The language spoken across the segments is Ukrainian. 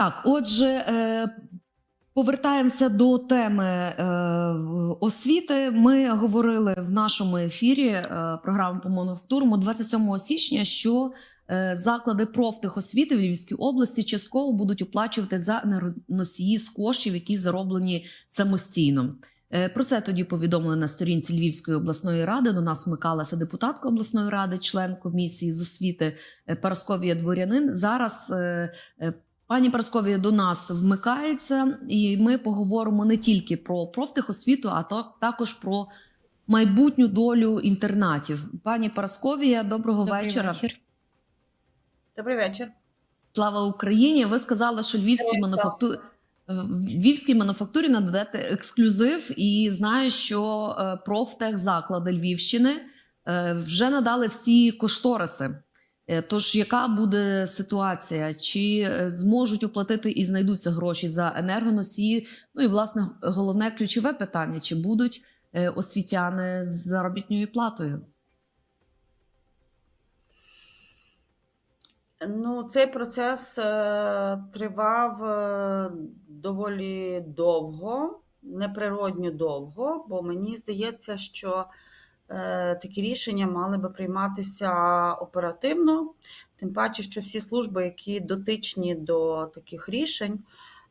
Так, отже, е, повертаємося до теми е, освіти. Ми говорили в нашому ефірі е, програми по мануфактурому 27 січня, що заклади профтехосвіти в Львівській області частково будуть оплачувати за енергоносії з коштів, які зароблені самостійно. Про це тоді повідомили на сторінці Львівської обласної ради. До нас вмикалася депутатка обласної ради, член комісії з освіти Парасковія Дворянин. Зараз Пані Парасковія до нас вмикається, і ми поговоримо не тільки про профтехосвіту, а також про майбутню долю інтернатів. Пані Парасковія, доброго Добрий вечора. вечір. Добрий вечір. Слава Україні! Ви сказали, що львівській мануфактурі в львівській мануфактурі нададете ексклюзив, і знаю, що е, профтехзаклади Львівщини е, вже надали всі кошториси. Е, Тож, яка буде ситуація? Чи е, зможуть оплатити і знайдуться гроші за енергоносії? Ну і власне головне ключове питання: чи будуть е, освітяни з заробітною платою? Ну, цей процес тривав доволі довго, неприродньо довго, бо мені здається, що такі рішення мали би прийматися оперативно, тим паче, що всі служби, які дотичні до таких рішень,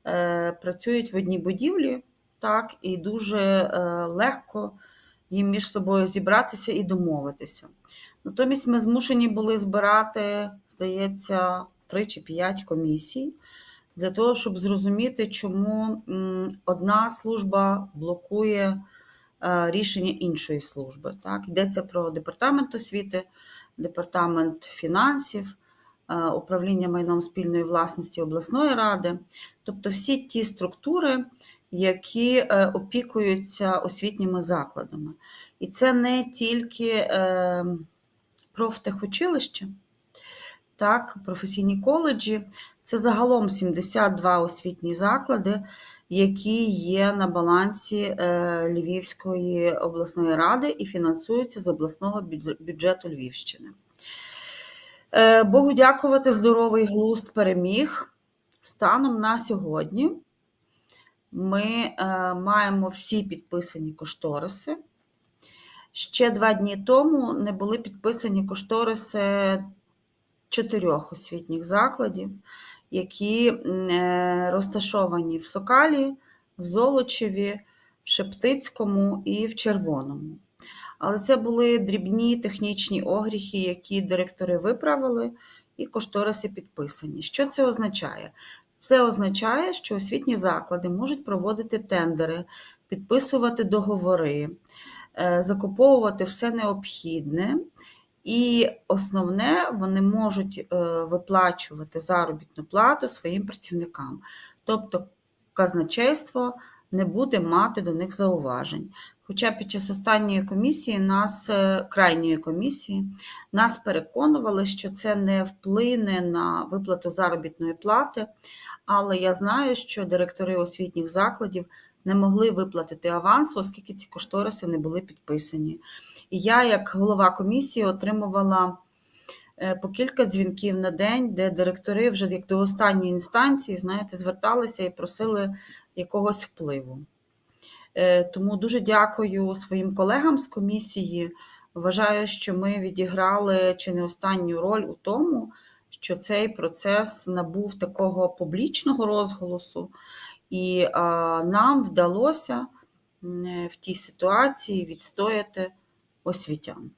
е, працюють в одній будівлі, так, і дуже е, легко їм між собою зібратися і домовитися. Натомість ми змушені були збирати, здається, три чи п'ять комісій для того, щоб зрозуміти, чому одна служба блокує е, рішення іншої служби. Так? Йдеться про департамент освіти, департамент фінансів, е, управління майном спільної власності обласної ради, тобто всі ті структури, які е, опікуються освітніми закладами. І це не тільки е, профтехучилище, так, професійні коледжі. Це загалом 72 освітні заклади, які є на балансі е, Львівської обласної ради і фінансуються з обласного бюджету Львівщини. Е, Богу дякувати, здоровий глузд переміг. Станом на сьогодні ми е, маємо всі підписані кошториси. Ще два дні тому не були підписані кошториси чотирьох освітніх закладів, які е, розташовані в Сокалі, в Золочеві, в Шептицькому і в Червоному. Але це були дрібні технічні огріхи, які директори виправили, і кошториси підписані. Що це означає? Це означає, що освітні заклади можуть проводити тендери, підписувати договори, е, закуповувати все необхідне. І основне, вони можуть е, виплачувати заробітну плату своїм працівникам. Тобто казначейство не буде мати до них зауважень. Хоча під час останньої комісії, нас, е, крайньої комісії, нас переконували, що це не вплине на виплату заробітної плати, але я знаю, що директори освітніх закладів не могли виплатити авансу, оскільки ці кошториси не були підписані. І я, як голова комісії, отримувала е, по кілька дзвінків на день, де директори вже як до останньої інстанції, знаєте, зверталися і просили якогось впливу. Е, Тому дуже дякую своїм колегам з комісії. Вважаю, що ми відіграли чи не останню роль у тому, що цей процес набув такого публічного розголосу, і нам вдалося в тій ситуації відстояти освітян.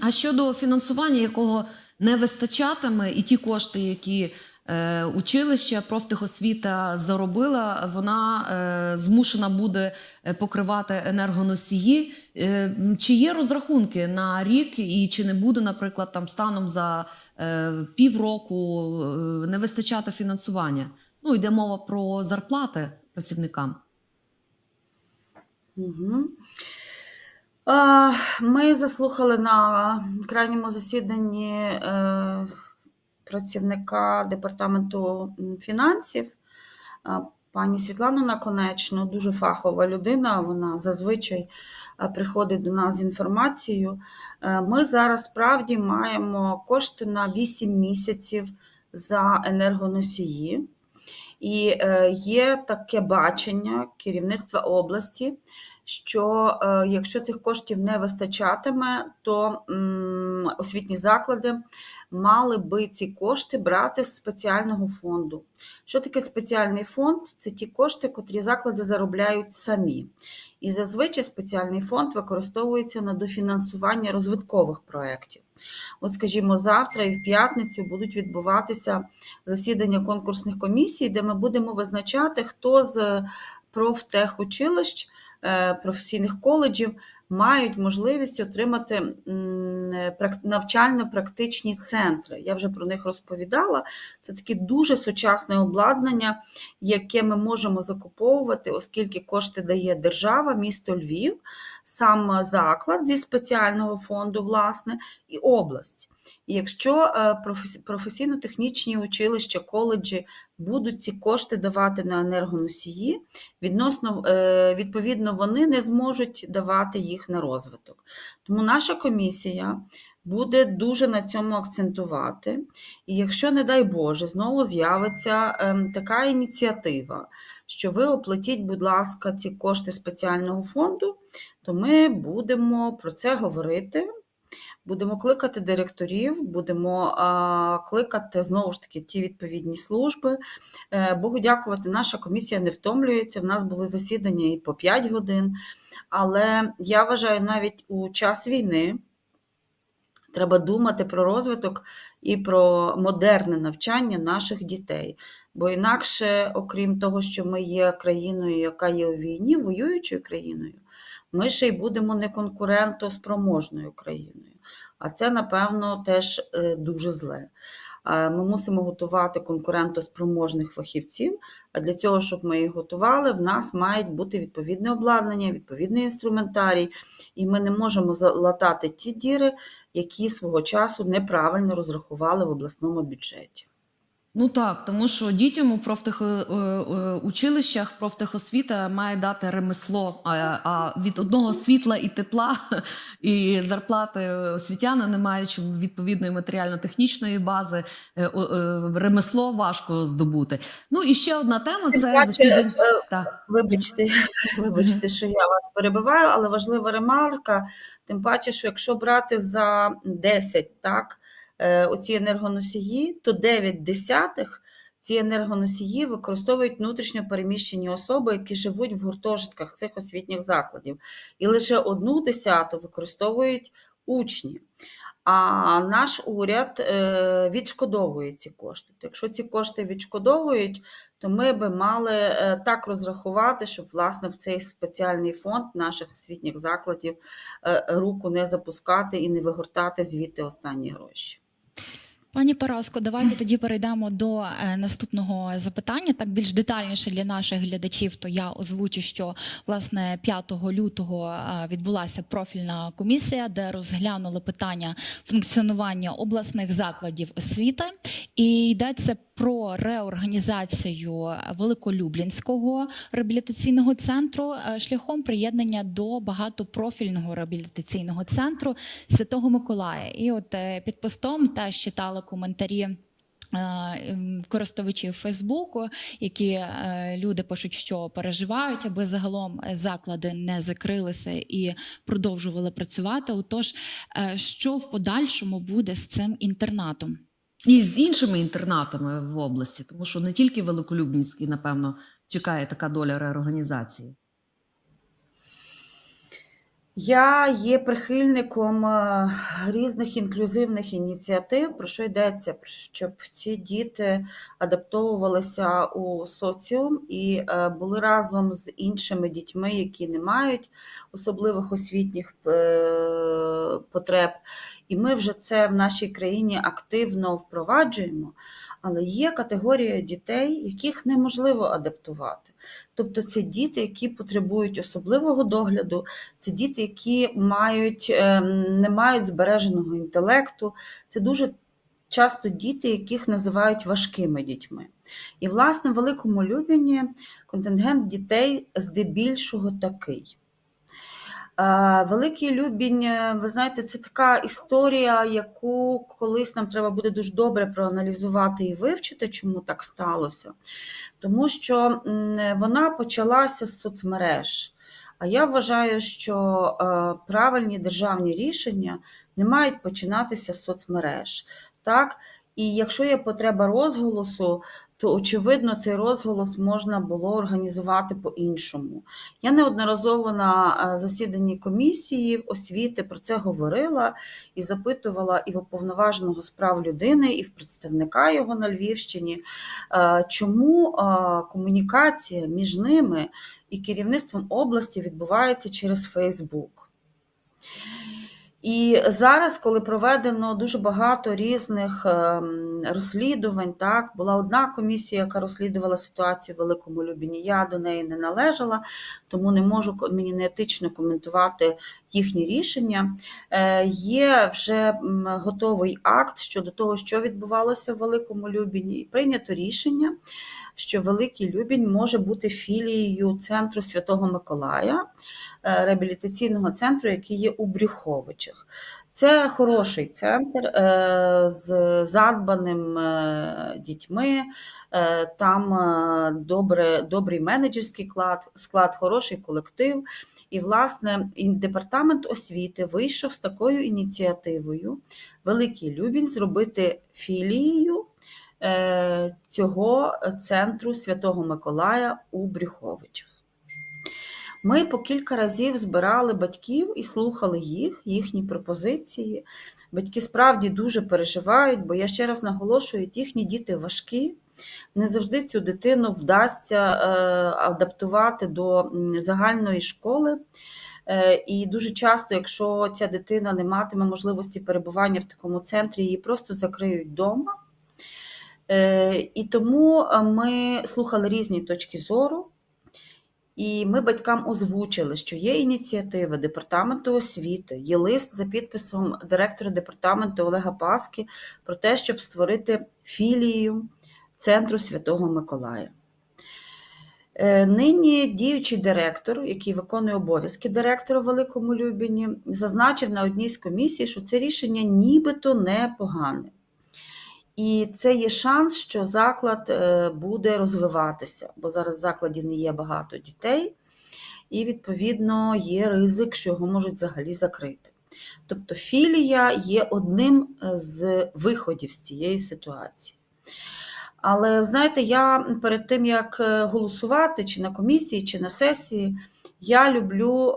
А щодо фінансування, якого не вистачатиме, і ті кошти, які е, училища, профтехосвіта заробила, вона е, змушена буде е, покривати енергоносії. Е, чи є розрахунки на рік, і чи не буде, наприклад, там станом за е, півроку е, не вистачати фінансування? Ну, йде мова про зарплати працівникам. Угу. Ми заслухали на крайньому засіданні е, працівника департаменту фінансів пані Світлану Наконечну, дуже фахова людина. Вона зазвичай е, приходить до нас з інформацією. Е, Ми зараз справді маємо кошти на 8 місяців за енергоносії. І е, є таке бачення керівництва області, що е, якщо цих коштів не вистачатиме, то освітні заклади мали би ці кошти брати з спеціального фонду. Що таке спеціальний фонд? Це ті кошти, котрі заклади заробляють самі. І зазвичай спеціальний фонд використовується на дофінансування розвиткових проєктів. От, скажімо, завтра і в п'ятницю будуть відбуватися засідання конкурсних комісій, де ми будемо визначати, хто з профтехучилищ, е, професійних коледжів мають можливість отримати навчально-практичні центри. Я вже про них розповідала. Це таке дуже сучасне обладнання, яке ми можемо закуповувати, оскільки кошти дає держава, місто Львів, сам заклад зі спеціального фонду, власне, і область. І якщо е, професійно-технічні училища, коледжі будуть ці кошти давати на енергоносії, відносно, е, відповідно, вони не зможуть давати їх на розвиток. Тому наша комісія буде дуже на цьому акцентувати. І якщо, не дай Боже, знову з'явиться ем, така ініціатива, що ви оплатіть, будь ласка, ці кошти спеціального фонду, то ми будемо про це говорити. Будемо кликати директорів, будемо кликати знову ж таки ті відповідні служби. Е, Богу дякувати, наша комісія не втомлюється. В нас були засідання і по 5 годин. Але я вважаю, навіть у час війни треба думати про розвиток і про модерне навчання наших дітей. Бо інакше, окрім того, що ми є країною, яка є у війні, воюючою країною, ми ще й будемо неконкурентоспроможною країною. А це, напевно, теж е, дуже зле. Ми мусимо готувати конкурентоспроможних фахівців. А для цього, щоб ми їх готували, в нас мають бути відповідне обладнання, відповідний інструментарій, і ми не можемо залатати ті діри, які свого часу неправильно розрахували в обласному бюджеті. Ну так, тому що дітям у профтехучилищах профтехосвіта має дати ремесло. А, від одного світла і тепла і зарплати освітяни, не маючи відповідної матеріально-технічної бази, е, е, ремесло важко здобути. Ну і ще одна тема це засідання. е, Вибачте, вибачте, що я вас перебиваю, але важлива ремарка. Тим паче, що якщо брати за 10, так, е, оці енергоносії, то 9 десятих ці енергоносії використовують внутрішньо переміщені особи, які живуть в гуртожитках цих освітніх закладів. І лише одну десяту використовують учні. А наш уряд е, відшкодовує ці кошти. Якщо ці кошти відшкодовують, то ми би мали е, так розрахувати, щоб власне в цей спеціальний фонд наших освітніх закладів е, руку не запускати і не вигортати звідти останні гроші. Пані Параско, давайте тоді перейдемо до е, наступного запитання. Так більш детальніше для наших глядачів, то я озвучу, що власне 5 лютого е, відбулася профільна комісія, де розглянули питання функціонування обласних закладів освіти, і йдеться про реорганізацію Великолюблінського реабілітаційного центру е, шляхом приєднання до багатопрофільного реабілітаційного центру Святого Миколая. І от під постом теж читала коментарі. е, ем, Користувачів Фейсбуку, які е, люди пишуть, що переживають, аби загалом е, заклади не закрилися і продовжували працювати. Отож, що в подальшому буде з цим інтернатом? І з іншими інтернатами в області, тому що не тільки Великолюбінський, напевно, чекає така доля реорганізації. Я є прихильником е, різних інклюзивних ініціатив, про що йдеться, щоб ці діти адаптовувалися у соціум і е, були разом з іншими дітьми, які не мають особливих освітніх е, потреб. І ми вже це в нашій країні активно впроваджуємо. Але є категорія дітей, яких неможливо адаптувати. Тобто це діти, які потребують особливого догляду, це діти, які мають, ем, не мають збереженого інтелекту. Це дуже часто діти, яких називають важкими дітьми. І, власне, в Великому Любіні контингент дітей здебільшого такий. Великий Любінь, ви знаєте, це така історія, яку колись нам треба буде дуже добре проаналізувати і вивчити, чому так сталося. Тому що вона почалася з соцмереж. А я вважаю, що е, правильні державні рішення не мають починатися з соцмереж. Так? І якщо є потреба розголосу, то очевидно цей розголос можна було організувати по-іншому. Я неодноразово на е, засіданні комісії освіти про це говорила і запитувала і в уповноваженого прав людини, і в представника його на Львівщині, е, чому е, комунікація між ними і керівництвом області відбувається через Фейсбук. І зараз, коли проведено дуже багато різних ем, розслідувань, так була одна комісія, яка розслідувала ситуацію в Великому Любіні. Я до неї не належала, тому не можу мені не етично коментувати їхні рішення. Е, Є вже готовий акт щодо того, що відбувалося в Великому Любіні, і прийнято рішення, що Великий Любінь може бути філією центру Святого Миколая е, реабілітаційного центру, який є у Брюховичах. Це хороший центр е, з задбаним е, дітьми. Там добре, добрий менеджерський склад, склад, хороший колектив. І, власне, департамент освіти вийшов з такою ініціативою Великий Любінь зробити філією цього центру Святого Миколая у Брюховичах. Ми по кілька разів збирали батьків і слухали їх, їхні пропозиції. Батьки справді дуже переживають, бо я ще раз наголошую, їхні діти важкі. Не завжди цю дитину вдасться е, адаптувати до загальної школи. Е, І дуже часто, якщо ця дитина не матиме можливості перебування в такому центрі, її просто закриють вдома. Е, І тому е, ми слухали різні точки зору. І ми батькам озвучили, що є ініціатива департаменту освіти, є лист за підписом директора департаменту Олега Паски про те, щоб створити філію Центру Святого Миколая. Е, Нині діючий директор, який виконує обов'язки директора в Великому Любіні, зазначив на одній з комісій, що це рішення нібито непогане. І це є шанс, що заклад е, буде розвиватися, бо зараз в закладі не є багато дітей, і, відповідно, є ризик, що його можуть взагалі закрити. Тобто філія є одним е, з виходів з цієї ситуації. Але знаєте, я перед тим, як е, голосувати чи на комісії, чи на сесії, я люблю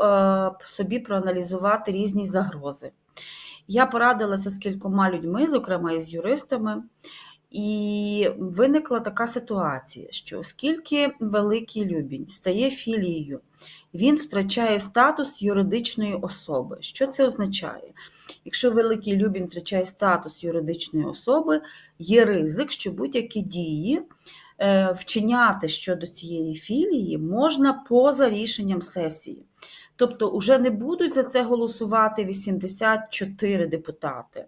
собі проаналізувати різні загрози. Я порадилася з кількома людьми, зокрема із юристами, і виникла така ситуація, що оскільки Великий Любінь стає філією, він втрачає статус юридичної особи. Що це означає? Якщо Великий Любінь втрачає статус юридичної особи, є ризик, що будь-які дії е, вчиняти щодо цієї філії можна поза рішенням сесії. Тобто, уже не будуть за це голосувати 84 депутати.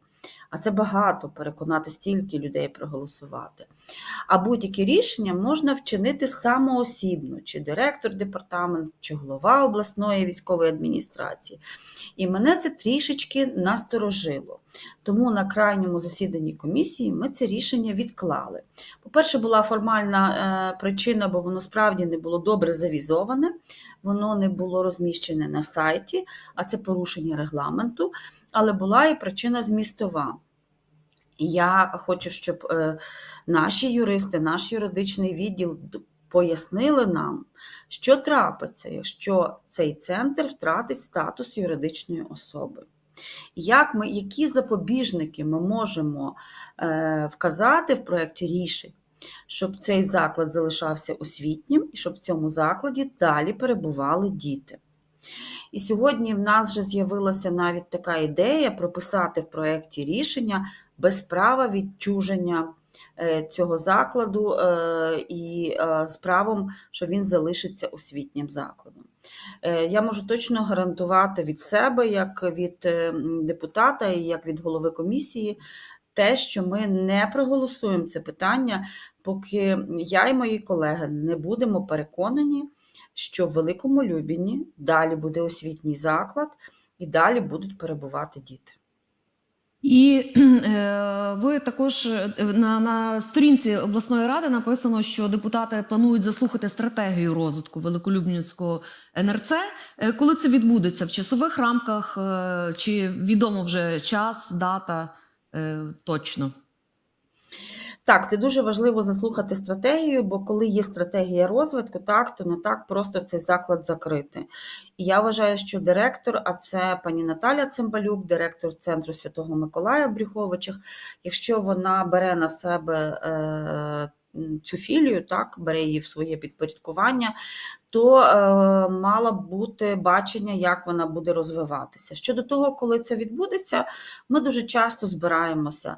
А це багато переконати стільки людей проголосувати. А будь-які рішення можна вчинити самоосібно, чи директор департаменту, чи голова обласної військової адміністрації. І мене це трішечки насторожило. Тому на крайньому засіданні комісії ми це рішення відклали. По-перше, була формальна е, причина, бо воно справді не було добре завізоване, воно не було розміщене на сайті, а це порушення регламенту. Але була і причина змістова. Я хочу, щоб е, наші юристи, наш юридичний відділ пояснили нам, що трапиться, якщо цей центр втратить статус юридичної особи. Як ми, які запобіжники ми можемо е, вказати в проєкті рішень, щоб цей заклад залишався освітнім і щоб в цьому закладі далі перебували діти. І сьогодні в нас вже з'явилася навіть така ідея прописати в проєкті рішення без права відчуження е, цього закладу е, і е, з правом, що він залишиться освітнім закладом. Я можу точно гарантувати від себе, як від депутата і як від голови комісії, те, що ми не проголосуємо це питання, поки я і мої колеги не будемо переконані, що в Великому Любіні далі буде освітній заклад і далі будуть перебувати діти. І е, ви також е, на, на сторінці обласної ради написано, що депутати планують заслухати стратегію розвитку Великолюбнівського НРЦ. Е, Коли це відбудеться в часових рамках, е, чи відомо вже час, дата е, точно? Так, це дуже важливо заслухати стратегію, бо коли є стратегія розвитку, так, то не так просто цей заклад закрити. І я вважаю, що директор, а це пані Наталя Цимбалюк, директор Центру Святого Миколая в Брюховичах, якщо вона бере на себе е, цю філію, так, бере її в своє підпорядкування, то е, мало б бути бачення, як вона буде розвиватися. Щодо того, коли це відбудеться, ми дуже часто збираємося. Е,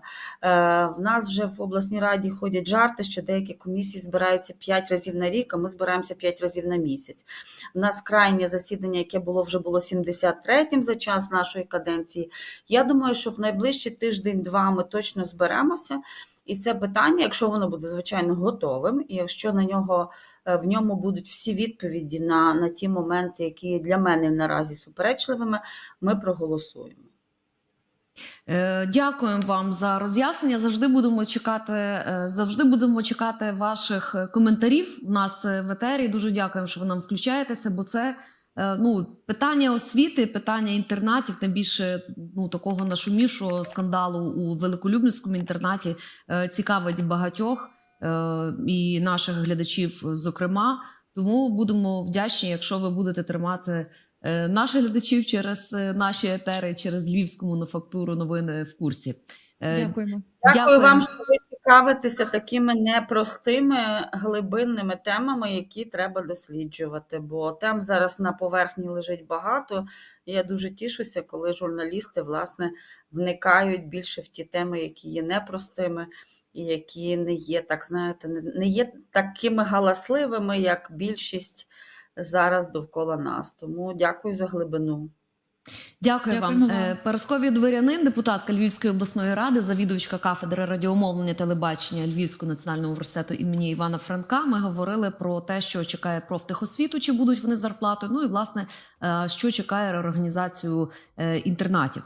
В нас вже в обласній раді ходять жарти, що деякі комісії збираються 5 разів на рік, а ми збираємося 5 разів на місяць. У нас крайнє засідання, яке було вже було 73-м за час нашої каденції. Я думаю, що в найближчий тиждень-два ми точно зберемося. І це питання, якщо воно буде звичайно готовим, і якщо на нього е, в ньому будуть всі відповіді на, на ті моменти, які для мене наразі суперечливими, ми проголосуємо. Е, Дякуємо вам за роз'яснення. Завжди будемо чекати, е, завжди будемо чекати ваших коментарів. У нас в етері. Дуже дякуємо, що ви нам включаєтеся, бо це ну, питання освіти, питання інтернатів, тим більше ну, такого нашумівшого скандалу у Великолюбницькому інтернаті е, цікавить багатьох е, і наших глядачів, зокрема. Тому будемо вдячні, якщо ви будете тримати е, наших глядачів через е, наші етери, через Львівську мануфактуру новини в курсі. Е, Дякуємо. Дякую вам, що ви цікавитеся такими непростими глибинними темами, які треба досліджувати. Бо тем зараз на поверхні лежить багато. І я дуже тішуся, коли журналісти власне вникають більше в ті теми, які є непростими, і які не є, так знаєте, не є такими галасливими, як більшість зараз довкола нас. Тому дякую за глибину. Дякую вам. Дякуємо вам. Е, Параскові Дворянин, депутатка Львівської обласної ради, завідувачка кафедри радіомовлення телебачення Львівського національного університету імені Івана Франка. Ми говорили про те, що чекає профтехосвіту, чи будуть вони зарплатою. Ну і власне, е, що чекає реорганізацію е, інтернатів.